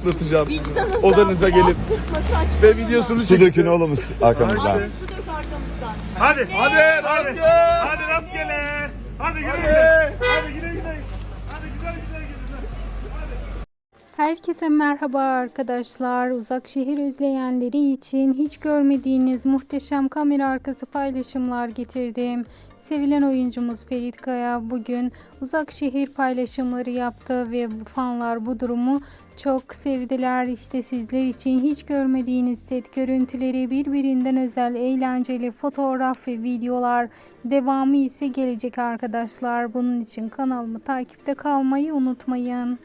atlatacağım. Odanıza gelip ve videosunu Su çektim. dökün oğlum üst- arkamızdan. Hadi. Hadi. Hadi, Hadi. rastgele. Hadi rastgele. Hadi güle Hadi. güle. Hadi güle güle. Hadi güzel güzel gidin. Herkese merhaba arkadaşlar. Uzak şehir özleyenleri için hiç görmediğiniz muhteşem kamera arkası paylaşımlar getirdim. Sevilen oyuncumuz Ferit Kaya bugün uzak şehir paylaşımları yaptı ve fanlar bu durumu çok sevdiler. İşte sizler için hiç görmediğiniz set görüntüleri birbirinden özel eğlenceli fotoğraf ve videolar devamı ise gelecek arkadaşlar. Bunun için kanalımı takipte kalmayı unutmayın.